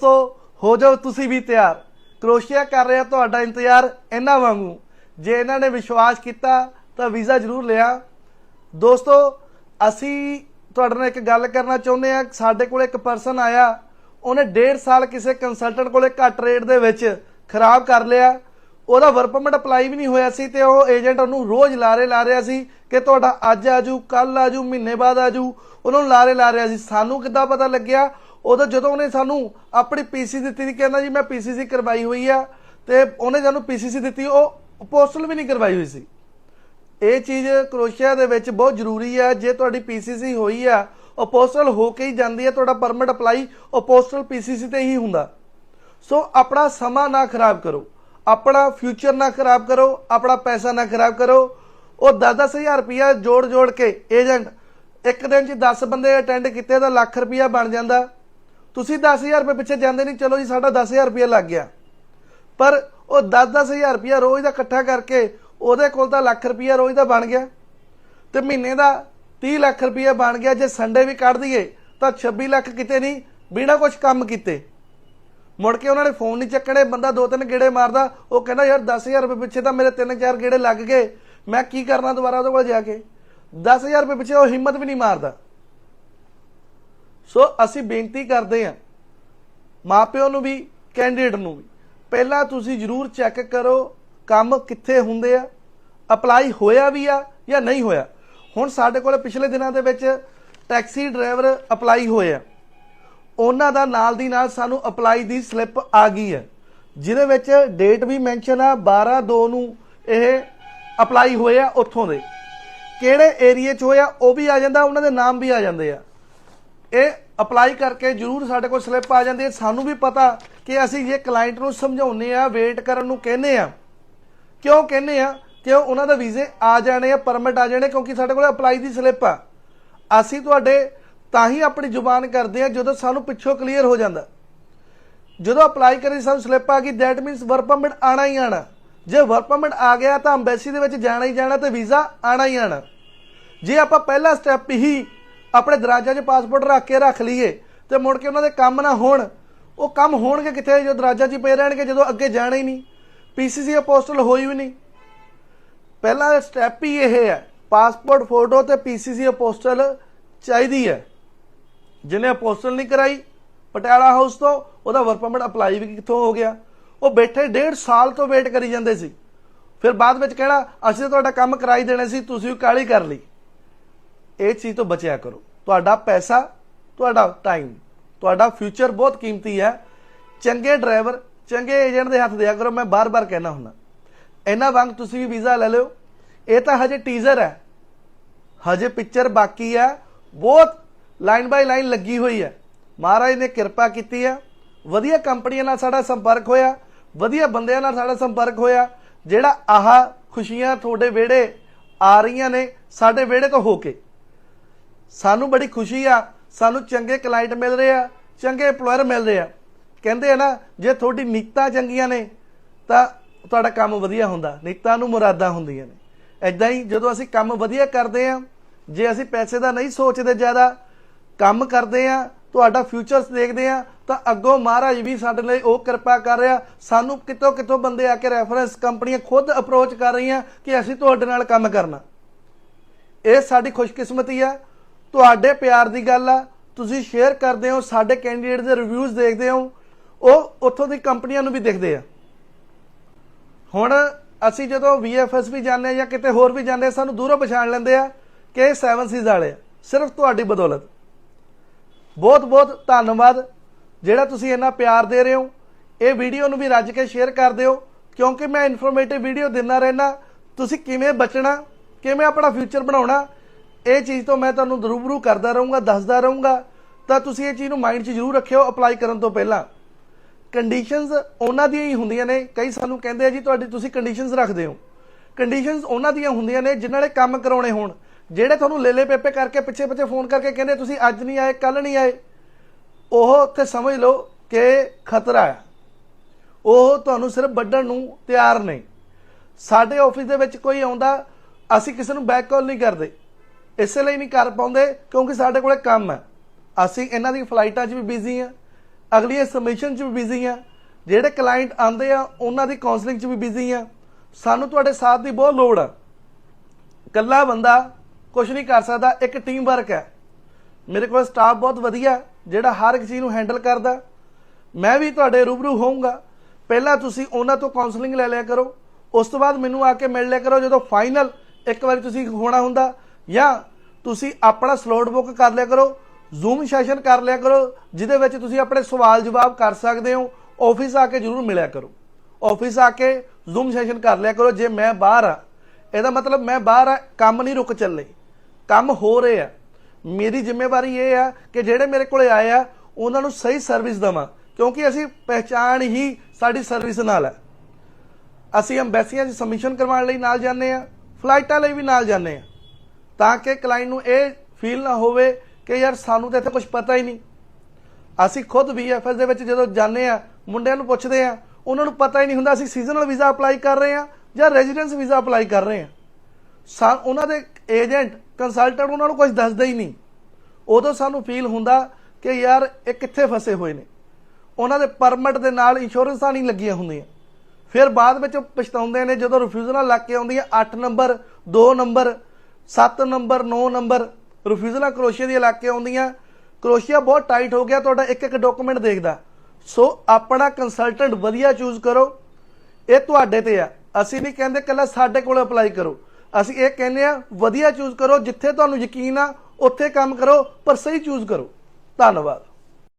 ਸੋ ਹੋ ਜਾਓ ਤੁਸੀਂ ਵੀ ਤਿਆਰ। ਕਰੋਸ਼ੀਆ ਕਰ ਰਿਹਾ ਤੁਹਾਡਾ ਇੰਤਜ਼ਾਰ ਇਹਨਾਂ ਵਾਂਗੂ। ਜੇ ਇਹਨਾਂ ਨੇ ਵਿਸ਼ਵਾਸ ਕੀਤਾ ਤਾਂ ਵੀਜ਼ਾ ਜ਼ਰੂਰ ਲਿਆ। ਦੋਸਤੋ, ਅਸੀਂ ਤੁਹਾਡੇ ਨਾਲ ਇੱਕ ਗੱਲ ਕਰਨਾ ਚਾਹੁੰਦੇ ਆ ਸਾਡੇ ਕੋਲ ਇੱਕ ਪਰਸਨ ਆਇਆ। ਉਹਨੇ 1.5 ਸਾਲ ਕਿਸੇ ਕੰਸਲਟੈਂਟ ਕੋਲੇ ਘੱਟ ਰੇਟ ਦੇ ਵਿੱਚ ਖਰਾਬ ਕਰ ਲਿਆ। ਉਹਦਾ ਵਰਕ ਪਰਮਿਟ ਅਪਲਾਈ ਵੀ ਨਹੀਂ ਹੋਇਆ ਸੀ ਤੇ ਉਹ ਏਜੰਟ ਉਹਨੂੰ ਰੋਜ਼ ਲਾਰੇ ਲਾ ਰਿਹਾ ਸੀ ਕਿ ਤੁਹਾਡਾ ਅੱਜ ਆਜੂ ਕੱਲ ਆਜੂ ਮਹੀਨੇ ਬਾਅਦ ਆਜੂ ਉਹਨਾਂ ਨੂੰ ਲਾਰੇ ਲਾ ਰਿਹਾ ਸੀ। ਸਾਨੂੰ ਕਿੱਦਾਂ ਪਤਾ ਲੱਗਿਆ? ਉਦੋਂ ਜਦੋਂ ਉਹਨੇ ਸਾਨੂੰ ਆਪਣੀ ਪੀਸੀ ਦਿੱਤੀ ਸੀ, ਕਹਿੰਦਾ ਜੀ ਮੈਂ ਪੀਸੀਸੀ ਕਰਵਾਈ ਹੋਈ ਆ ਤੇ ਉਹਨੇ ਸਾਨੂੰ ਪੀਸੀਸੀ ਦਿੱਤੀ, ਉਹ ਪੋਸਟਲ ਵੀ ਨਹੀਂ ਕਰਵਾਈ ਹੋਈ ਸੀ। ਇਹ ਚੀਜ਼ ਕਰੋਸ਼ੀਆ ਦੇ ਵਿੱਚ ਬਹੁਤ ਜ਼ਰੂਰੀ ਹੈ ਜੇ ਤੁਹਾਡੀ ਪੀਸੀਸੀ ਹੋਈ ਆ, ਉਹ ਪੋਸਟਲ ਹੋ ਕੇ ਹੀ ਜਾਂਦੀ ਹੈ ਤੁਹਾਡਾ ਪਰਮਿਟ ਅਪਲਾਈ ਉਹ ਪੋਸਟਲ ਪੀਸੀਸੀ ਤੇ ਹੀ ਹੁੰਦਾ। ਸੋ ਆਪਣਾ ਸਮਾਂ ਨਾ ਖਰਾਬ ਕਰੋ, ਆਪਣਾ ਫਿਊਚਰ ਨਾ ਖਰਾਬ ਕਰੋ, ਆਪਣਾ ਪੈਸਾ ਨਾ ਖਰਾਬ ਕਰੋ। ਉਹ 10-10000 ਰੁਪਇਆ ਜੋੜ ਜੋੜ ਕੇ ਏਜੰਟ ਇੱਕ ਦਿਨ 'ਚ 10 ਬੰਦੇ ਅਟੈਂਡ ਕੀਤੇ ਤਾਂ ਲੱਖ ਰੁਪਇਆ ਬਣ ਜਾਂਦਾ। ਤੁਸੀਂ 10000 ਰੁਪਏ ਪਿੱਛੇ ਜਾਂਦੇ ਨਹੀਂ। ਚਲੋ ਜੀ, ਸਾਡਾ 10000 ਰੁਪਇਆ ਲੱਗ ਗਿਆ। ਪਰ ਉਹ 10-10000 ਰੁਪਇਆ ਰੋਜ਼ ਦਾ ਇਕੱਠਾ ਕਰਕੇ ਉਹਦੇ ਕੋਲ ਤਾਂ ਲੱਖ ਰੁਪਇਆ ਰੋਜ਼ ਦਾ ਬਣ ਗਿਆ। ਤੇ ਮਹੀਨੇ ਦਾ 30 ਲੱਖ ਰੁਪਇਆ ਬਣ ਗਿਆ। ਜੇ ਸੰਡੇ ਵੀ ਕੱਢ ਦਈਏ, ਤਾਂ 26 ਲੱਖ ਕਿਤੇ ਨਹੀਂ, ਬਿਨਾ ਕੁਝ ਕੰਮ ਕੀਤੇ। ਮੁੜ ਕੇ ਉਹਨਾਂ ਨੇ ਫੋਨ ਨਹੀਂ ਚੱਕਣੇ, ਬੰਦਾ ਦੋ ਤਿੰਨ ਗੇੜੇ ਮਾਰਦਾ। ਉਹ ਕਹਿੰਦਾ, ਯਾਰ 10000 ਰੁਪਏ ਪਿੱਛੇ ਤਾਂ ਮੇਰੇ ਤਿੰਨ ਚਾਰ ਗੇੜੇ ਲੱਗ ਗਏ। ਮੈਂ ਕੀ ਕਰਨਾ ਦੁਬਾਰਾ ਉਹਦੇ ਕੋਲ ਜਾ ਕੇ? 10000 ਰੁਪਏ ਪਿੱਛੇ ਉਹ ਹਿੰਮਤ ਵੀ ਨਹੀਂ ਮਾਰਦਾ। ਸੋ ਅਸੀਂ ਬੇਨਤੀ ਕਰਦੇ ਹਾਂ, ਮਾਪਿਓ ਨੂੰ ਵੀ, ਕੈਂਡੀਡੇਟ ਨੂੰ ਵੀ, ਪਹਿਲਾਂ ਤੁਸੀਂ ਜਰੂਰ ਚੈੱਕ ਕਰੋ ਕੰਮ ਕਿੱਥੇ ਹੁੰਦੇ ਆ, ਅਪਲਾਈ ਹੋਇਆ ਵੀ ਆ ਜਾਂ ਨਹੀਂ ਹੋਇਆ। ਹੁਣ ਸਾਡੇ ਕੋਲ ਪਿਛਲੇ ਦਿਨਾਂ ਦੇ ਵਿੱਚ ਟੈਕਸੀ ਡਰਾਈਵਰ ਅਪਲਾਈ ਹੋਏ ਆ। ਉਹਨਾਂ ਦਾ ਨਾਲ ਦੀ ਨਾਲ ਸਾਨੂੰ ਅਪਲਾਈ ਦੀ ਸਲਿੱਪ ਆ ਗਈ ਹੈ। ਜਿਹਦੇ ਵਿੱਚ ਡੇਟ ਵੀ ਮੈਂਸ਼ਨ ਆ 12 2 ਨੂੰ ਇਹ ਅਪਲਾਈ ਹੋਏ ਆ ਉੱਥੋਂ ਦੇ। ਕਿਹੜੇ ਏਰੀਏ 'ਚ ਹੋਇਆ ਉਹ ਵੀ ਆ ਜਾਂਦਾ, ਉਹਨਾਂ ਦੇ ਨਾਮ ਵੀ ਆ ਜਾਂਦੇ ਆ। ਇਹ ਅਪਲਾਈ ਕਰਕੇ ਜਰੂਰ ਸਾਡੇ ਕੋਲ ਸਲਿੱਪ ਆ ਜਾਂਦੀ ਹੈ। ਸਾਨੂੰ ਵੀ ਪਤਾ ਕਿ ਅਸੀਂ ਜੇ ਕਲਾਇੰਟ ਨੂੰ ਸਮਝਾਉਨੇ ਆ ਵੇਟ ਕਰਨ ਨੂੰ ਕਹਿੰਦੇ ਆ ਕਿਉਂ ਕਹਿੰਦੇ ਆ ਕਿ ਉਹਨਾਂ ਦਾ ਵੀਜ਼ੇ ਆ ਜਾਣੇ ਆ ਪਰਮਿਟ ਆ ਜਾਣੇ, ਕਿਉਂਕਿ ਸਾਡੇ ਕੋਲ ਅਪਲਾਈ ਦੀ ਸਲਿੱਪ ਆ। ਅਸੀਂ ਤੁਹਾਡੇ ਤਾਂ ਹੀ ਆਪਣੀ ਜ਼ੁਬਾਨ ਕਰਦੇ ਆ ਜਦੋਂ ਸਾਨੂੰ ਪਿੱਛੋਂ ਕਲੀਅਰ ਹੋ ਜਾਂਦਾ। ਜਦੋਂ ਅਪਲਾਈ ਕਰੀ ਸਾਨੂੰ ਸਲਿੱਪ ਆ ਗਈ ਦੈਟ ਮੀਨਸ ਵਰਕ ਪਰਮਿਟ ਆਣਾ ਹੀ ਆਣਾ। ਜੇ ਵਰਕ ਪਰਮਿਟ ਆ ਗਿਆ ਤਾਂ ਅੰਬੈਸੀ ਦੇ ਵਿੱਚ ਜਾਣਾ ਹੀ ਜਾਣਾ ਤੇ ਵੀਜ਼ਾ ਆਣਾ ਹੀ ਆਣਾ। ਜੇ ਆਪਾਂ ਪਹਿਲਾ ਸਟੈਪ ਹੀ ਆਪਣੇ ਦਰਾਜਾਂ 'ਚ ਪਾਸਪੋਰਟ ਰੱਖ ਕੇ ਰੱਖ ਲਈਏ ਤੇ ਮੁੜ ਕੇ ਉਹਨਾਂ ਦੇ ਕੰਮ ਨਾ ਹੋਣ। ਉਹ ਕੰਮ ਹੋਣਗੇ ਕਿੱਥੇ? ਜੋ ਦਰਾਜਾਂ 'ਚ ਪਏ ਰਹਿਣਗੇ, ਜਦੋਂ ਅੱਗੇ ਜਾਣਾ ਹੀ ਨਹੀਂ। ਪੀਸੀਸੀ ਅਪੋਸਟਲ ਹੋਈ ਵੀ ਨਹੀਂ। ਪਹਿਲਾ ਸਟੈਪ ਹੀ ਇਹ ਹੈ ਪਾਸਪੋਰਟ ਫੋਟੋ ਤੇ ਪੀਸੀਸੀ ਅਪੋਸਟਲ ਚਾਹੀਦੀ ਹੈ। ਜਿਹਨੇ ਅਪੋਸਟਲ ਨਹੀਂ ਕਰਾਈ, ਪਟਿਆਲਾ ਹਾਊਸ ਤੋਂ, ਉਹਦਾ ਵਰਕ ਪਰਮਿਟ ਅਪਲਾਈ ਵੀ ਕਿੱਥੋਂ ਹੋ ਗਿਆ? ਉਹ ਬੈਠੇ ਡੇਢ ਸਾਲ ਤੋਂ ਵੇਟ ਕਰੀ ਜਾਂਦੇ ਸੀ। ਫਿਰ ਬਾਅਦ ਵਿੱਚ ਕਹਿਣਾ, ਅਸੀਂ ਤਾਂ ਤੁਹਾਡਾ ਕੰਮ ਕਰਾਈ ਦੇਣਾ ਸੀ, ਤੁਸੀਂ ਕਾਲੀ ਕਰ ਲਈ। ਇਹ ਚੀਜ਼ ਤੋਂ ਬਚਿਆ ਕਰੋ। ਤੁਹਾਡਾ ਪੈਸਾ, ਤੁਹਾਡਾ ਟਾਈਮ ਤੁਹਾਡਾ ਫਿਊਚਰ ਬਹੁਤ ਕੀਮਤੀ ਹੈ। ਚੰਗੇ ਡਰਾਈਵਰ ਚੰਗੇ ਏਜੰਟ ਦੇ ਹੱਥ ਦਿਆ ਕਰੋ, ਮੈਂ ਬਾਰ-ਬਾਰ ਕਹਿਣਾ ਹੁੰਦਾ। ਇਹਨਾਂ ਵਾਂਗ ਤੁਸੀਂ ਵੀ ਵੀਜ਼ਾ ਲੈ ਲਿਓ। ਇਹ ਤਾਂ ਹਜੇ ਟੀਜ਼ਰ ਹੈ। ਹਜੇ ਪਿਕਚਰ ਬਾਕੀ ਹੈ। ਬਹੁਤ ਲਾਈਨ ਬਾਈ ਲਾਈਨ ਲੱਗੀ ਹੋਈ ਹੈ। ਮਹਾਰਾਜ ਨੇ ਕਿਰਪਾ ਕੀਤੀ ਹੈ। ਵਧੀਆ ਕੰਪਨੀਆਂ ਨਾਲ ਸਾਡਾ ਸੰਪਰਕ ਹੋਇਆ। ਵਧੀਆ ਬੰਦਿਆਂ ਨਾਲ ਸਾਡਾ ਸੰਪਰਕ ਹੋਇਆ। ਜਿਹੜਾ ਆਹ ਖੁਸ਼ੀਆਂ ਤੁਹਾਡੇ ਵਿਹੜੇ ਆ ਰਹੀਆਂ ਨੇ, ਸਾਡੇ ਵਿਹੜੇ ਤੋਂ ਹੋ ਕੇ। ਸਾਨੂੰ ਬੜੀ ਖੁਸ਼ੀ ਆ, ਸਾਨੂੰ ਚੰਗੇ ਕਲਾਇੰਟ ਮਿਲ ਰਹੇ ਆ, ਚੰਗੇ EMPLOYER ਮਿਲ ਰਹੇ ਆ। ਕਹਿੰਦੇ ਆ ਨਾ, ਜੇ ਤੁਹਾਡੀ ਨੀਤਾਂ ਚੰਗੀਆਂ ਨੇ, ਤਾਂ ਤੁਹਾਡਾ ਕੰਮ ਵਧੀਆ ਹੁੰਦਾ, ਨੀਤਾਂ ਨੂੰ ਮੁਰਾਦਾਂ ਹੁੰਦੀਆਂ ਨੇ। ਐਦਾਂ ਹੀ ਜਦੋਂ ਅਸੀਂ ਕੰਮ ਵਧੀਆ ਕਰਦੇ ਆ, ਜੇ ਅਸੀਂ ਪੈਸੇ ਦਾ ਨਹੀਂ ਸੋਚਦੇ ਜ਼ਿਆਦਾ, ਕੰਮ ਕਰਦੇ ਆ, ਤੁਹਾਡਾ ਫਿਊਚਰਸ ਦੇਖਦੇ ਆ, ਤਾਂ ਅੱਗੋਂ ਮਹਾਰਾਜ ਵੀ ਸਾਡੇ ਲਈ ਉਹ ਕਿਰਪਾ ਕਰ ਰਿਹਾ। ਸਾਨੂੰ ਕਿਤੋਂ ਕਿਤੋਂ ਬੰਦੇ ਆ ਕੇ ਰੈਫਰੈਂਸ ਕੰਪਨੀਆਂ ਖੁਦ ਅਪਰੋਚ ਕਰ ਰਹੀਆਂ ਕਿ ਅਸੀਂ ਤੁਹਾਡੇ ਨਾਲ ਕੰਮ ਕਰਨਾ। ਇਹ ਸਾਡੀ ਖੁਸ਼ਕਿਸਮਤੀ ਆ ਤੁਹਾਡੇ ਪਿਆਰ ਦੀ ਗੱਲ ਆ, ਤੁਸੀਂ ਸ਼ੇਅਰ ਕਰਦੇ ਹੋ, ਸਾਡੇ ਕੈਂਡੀਡੇਟ ਦੇ ਰਿਵਿਊਜ਼ ਦੇਖਦੇ ਹੋ, ਉਹ ਉੱਥੋਂ ਦੀ ਕੰਪਨੀਆਂ ਨੂੰ ਵੀ ਦੇਖਦੇ ਆ। ਹੁਣ ਅਸੀਂ ਜਦੋਂ VFS ਵੀ ਜਾਂਦੇ ਆ ਜਾਂ ਕਿਤੇ ਹੋਰ ਵੀ ਜਾਂਦੇ ਆ, ਸਾਨੂੰ ਦੂਰੋਂ ਪਛਾਣ ਲੈਂਦੇ ਆ ਕਿ ਇਹ 7 ਸੀਜ਼ ਵਾਲੇ ਆ, ਸਿਰਫ ਤੁਹਾਡੀ ਬਦੌਲਤ। ਬਹੁਤ ਬਹੁਤ ਧੰਨਵਾਦ, ਜਿਹੜਾ ਤੁਸੀਂ ਇੰਨਾ ਪਿਆਰ ਦੇ ਰਹੇ ਹੋ। ਇਹ ਵੀਡੀਓ ਨੂੰ ਵੀ ਰੱਜ ਕੇ ਸ਼ੇਅਰ ਕਰ ਦਿਓ, ਕਿਉਂਕਿ ਮੈਂ ਇਨਫੋਰਮੇਟਿਵ ਵੀਡੀਓ ਦਿੰਦਾ ਰਹਿਣਾ ਤੁਸੀਂ ਕਿਵੇਂ ਬਚਣਾ, ਕਿਵੇਂ ਆਪਣਾ ਫਿਊਚਰ ਬਣਾਉਣਾ ਇਹ ਚੀਜ਼ ਤੋਂ ਮੈਂ ਤੁਹਾਨੂੰ ਰੂਬਰੂ ਕਰਦਾ ਰਹੂੰਗਾ, ਦੱਸਦਾ ਰਹੂੰਗਾ। ਤਾਂ ਤੁਸੀਂ ਇਹ ਚੀਜ਼ ਨੂੰ ਮਾਈਂਡ 'ਚ ਜ਼ਰੂਰ ਰੱਖਿਓ ਅਪਲਾਈ ਕਰਨ ਤੋਂ ਪਹਿਲਾਂ। ਕੰਡੀਸ਼ਨਸ ਉਹਨਾਂ ਦੀਆਂ ਹੀ ਹੁੰਦੀਆਂ ਨੇ। ਕਈ ਸਾਨੂੰ ਕਹਿੰਦੇ ਆ ਜੀ, ਤੁਹਾਡੀ ਤੁਸੀਂ ਕੰਡੀਸ਼ਨਸ ਰੱਖਦੇ ਹੋ। ਕੰਡੀਸ਼ਨਸ ਉਹਨਾਂ ਦੀਆਂ ਹੁੰਦੀਆਂ ਨੇ ਜਿਨ੍ਹਾਂ ਨੇ ਕੰਮ ਕਰਾਉਣੇ ਹੋਣ। ਜਿਹੜੇ ਤੁਹਾਨੂੰ ਲੇਲੇ ਪੇਪੇ ਕਰਕੇ ਪਿੱਛੇ ਪਿੱਛੇ ਫੋਨ ਕਰਕੇ ਕਹਿੰਦੇ, ਤੁਸੀਂ ਅੱਜ ਨਹੀਂ ਆਏ ਕੱਲ ਨਹੀਂ ਆਏ। ਉਹ ਉੱਥੇ ਸਮਝ ਲਓ ਕਿ ਖਤਰਾ ਹੈ ਉਹ ਤੁਹਾਨੂੰ ਸਿਰਫ ਵੱਢਣ ਨੂੰ ਤਿਆਰ ਨਹੀਂ ਸਾਡੇ ਆਫਿਸ ਦੇ ਵਿੱਚ ਕੋਈ ਆਉਂਦਾ, ਅਸੀਂ ਕਿਸੇ ਨੂੰ ਬੈਕ ਕਾਲ ਨਹੀਂ ਕਰਦੇ। ਇਸੇ ਲਈ ਨਹੀਂ ਕਰ ਪਾਉਂਦੇ, ਕਿਉਂਕਿ ਸਾਡੇ ਕੋਲੇ ਕੰਮ ਹੈ। ਅਸੀਂ ਇਹਨਾਂ ਦੀ ਫਲਾਈਟਾਂ 'ਚ ਵੀ ਬਿਜ਼ੀ ਆ ਅਗਲੀਆਂ ਸਬਮਿਸ਼ਨ 'ਚ ਵੀ ਬਿਜ਼ੀ ਆ ਜਿਹੜੇ ਕਲਾਇੰਟ ਆਂਦੇ ਆ, ਉਹਨਾਂ ਦੀ ਕਾਉਂਸਲਿੰਗ 'ਚ ਵੀ ਬਿਜ਼ੀ ਆ ਸਾਨੂੰ ਤੁਹਾਡੇ ਸਾਥ ਦੀ ਬਹੁਤ ਲੋੜ ਆ। ਇਕੱਲਾ ਬੰਦਾ ਕੁਝ ਨਹੀਂ ਕਰ ਸਕਦਾ, ਇੱਕ ਟੀਮ ਵਰਕ ਹੈ। ਮੇਰੇ ਕੋਲ ਸਟਾਫ ਬਹੁਤ ਵਧੀਆ, ਜਿਹੜਾ ਹਰ ਇੱਕ ਚੀਜ਼ ਨੂੰ ਹੈਂਡਲ ਕਰਦਾ। ਮੈਂ ਵੀ ਤੁਹਾਡੇ ਰੂਬਰੂ ਹੋਊਂਗਾ। ਪਹਿਲਾਂ ਤੁਸੀਂ ਉਹਨਾਂ ਤੋਂ ਕਾਉਂਸਲਿੰਗ ਲੈ ਲਿਆ ਕਰੋ। ਉਸ ਤੋਂ ਬਾਅਦ ਮੈਨੂੰ ਆ ਕੇ ਮਿਲ ਲਿਆ ਕਰੋ, ਜਦੋਂ ਫਾਈਨਲ ਇੱਕ ਵਾਰੀ ਤੁਸੀਂ ਹੋਣਾ ਹੁੰਦਾ ਜਾਂ ਤੁਸੀਂ ਆਪਣਾ ਸਲੋਟ ਬੁੱਕ ਕਰ ਲਿਆ ਕਰੋ ਜ਼ੂਮ ਸੈਸ਼ਨ ਕਰ ਲਿਆ ਕਰੋ, ਜਿਹਦੇ ਵਿੱਚ ਤੁਸੀਂ ਆਪਣੇ ਸਵਾਲ ਜਵਾਬ ਕਰ ਸਕਦੇ ਹੋ ਆਫਿਸ ਆ ਕੇ ਜਰੂਰ ਮਿਲਿਆ ਕਰੋ। ਆਫਿਸ ਆ ਕੇ ਜ਼ੂਮ ਸੈਸ਼ਨ ਕਰ ਲਿਆ ਕਰੋ, ਜੇ ਮੈਂ ਬਾਹਰ ਆ, ਇਹਦਾ ਮਤਲਬ ਮੈਂ ਬਾਹਰ ਆ, ਕੰਮ ਨਹੀਂ ਰੁਕ ਚੱਲੇ। ਕੰਮ ਹੋ ਰਹੇ ਆ। ਮੇਰੀ ਜ਼ਿੰਮੇਵਾਰੀ ਇਹ ਆ ਕਿ ਜਿਹੜੇ ਮੇਰੇ ਕੋਲੇ ਆਏ ਆ, ਉਹਨਾਂ ਨੂੰ ਸਹੀ ਸਰਵਿਸ ਦਵਾਂ, ਕਿਉਂਕਿ ਅਸੀਂ ਪਹਿਚਾਣ ਹੀ ਸਾਡੀ ਸਰਵਿਸ ਨਾਲ ਹੈ ਅਸੀਂ ਐਮਬੈਸੀਆਂ 'ਚ ਸਬਮਿਸ਼ਨ ਕਰਵਾਉਣ ਲਈ ਨਾਲ ਜਾਂਦੇ ਆ ਫਲਾਈਟਾਂ ਲਈ ਵੀ ਨਾਲ ਜਾਂਦੇ ਆ। ਤਾਂ ਕਿ ਕਲਾਇੰਟ ਨੂੰ ਇਹ ਫੀਲ ਨਾ ਹੋਵੇ ਕਿ ਯਾਰ ਸਾਨੂੰ ਤਾਂ ਇੱਥੇ ਕੁਝ ਪਤਾ ਹੀ ਨਹੀਂ। ਅਸੀਂ ਖੁਦ ਵੀਐਫਐਸ ਦੇ ਵਿੱਚ ਜਦੋਂ ਜਾਂਦੇ ਆ ਮੁੰਡਿਆਂ ਨੂੰ ਪੁੱਛਦੇ ਆ ਉਹਨਾਂ ਨੂੰ ਪਤਾ ਹੀ ਨਹੀਂ ਹੁੰਦਾ ਅਸੀਂ ਸੀਜ਼ਨਲ ਵੀਜ਼ਾ ਅਪਲਾਈ ਕਰ ਰਹੇ ਆ ਜਾਂ ਰੈਜ਼ੀਡੈਂਸ ਵੀਜ਼ਾ ਅਪਲਾਈ ਕਰ ਰਹੇ ਆ ਸਾ, ਉਹਨਾਂ ਦੇ ਏਜੰਟ ਕੰਸਲਟੈਂਟ ਉਹਨਾਂ ਨੂੰ ਕੁਝ ਦੱਸਦਾ ਹੀ ਨਹੀਂ। ਉਦੋਂ ਸਾਨੂੰ ਫੀਲ ਹੁੰਦਾ ਕਿ ਯਾਰ ਇਹ ਕਿੱਥੇ ਫਸੇ ਹੋਏ ਨੇ। ਉਹਨਾਂ ਦੇ ਪਰਮਿਟ ਦੇ ਨਾਲ ਇੰਸ਼ੋਰੈਂਸਾਂ ਨਹੀਂ ਲੱਗੀਆਂ ਹੁੰਦੀਆਂ। ਫਿਰ ਬਾਅਦ ਵਿੱਚ ਉਹ ਪਛਤਾਉਂਦੇ ਨੇ ਜਦੋਂ ਰਿਫਿਊਜ਼ਲਾਂ ਲੱਗ ਕੇ ਆਉਂਦੀਆਂ 8 ਨੰਬਰ 2 ਨੰਬਰ 7 ਨੰਬਰ 9 ਨੰਬਰ, ਰਿਫਿਊਜ਼ਲਾਂ ਕਰੋਸ਼ੀਆ ਦੇ ਇਲਾਕੇ ਆਉਂਦੀਆਂ। ਕਰੋਸ਼ੀਆ ਬਹੁਤ ਟਾਈਟ ਹੋ ਗਿਆ, ਤੁਹਾਡਾ ਇੱਕ ਇੱਕ ਡਾਕੂਮੈਂਟ ਦੇਖਦਾ। ਸੋ ਆਪਣਾ ਕੰਸਲਟੈਂਟ ਵਧੀਆ ਚੂਜ਼ ਕਰੋ। ਇਹ ਤੁਹਾਡੇ ਤੇ ਆ। ਅਸੀਂ ਨਹੀਂ ਕਹਿੰਦੇ, ਕੱਲਾ ਸਾਡੇ ਕੋਲ ਅਪਲਾਈ ਕਰੋ। ਅਸੀਂ ਇਹ ਕਹਿੰਦੇ ਆ, ਵਧੀਆ ਚੂਜ਼ ਕਰੋ, ਜਿੱਥੇ ਤੁਹਾਨੂੰ ਯਕੀਨ ਆ, ਉੱਥੇ ਕੰਮ ਕਰੋ, ਪਰ ਸਹੀ ਚੂਜ਼ ਕਰੋ। ਧੰਨਵਾਦ।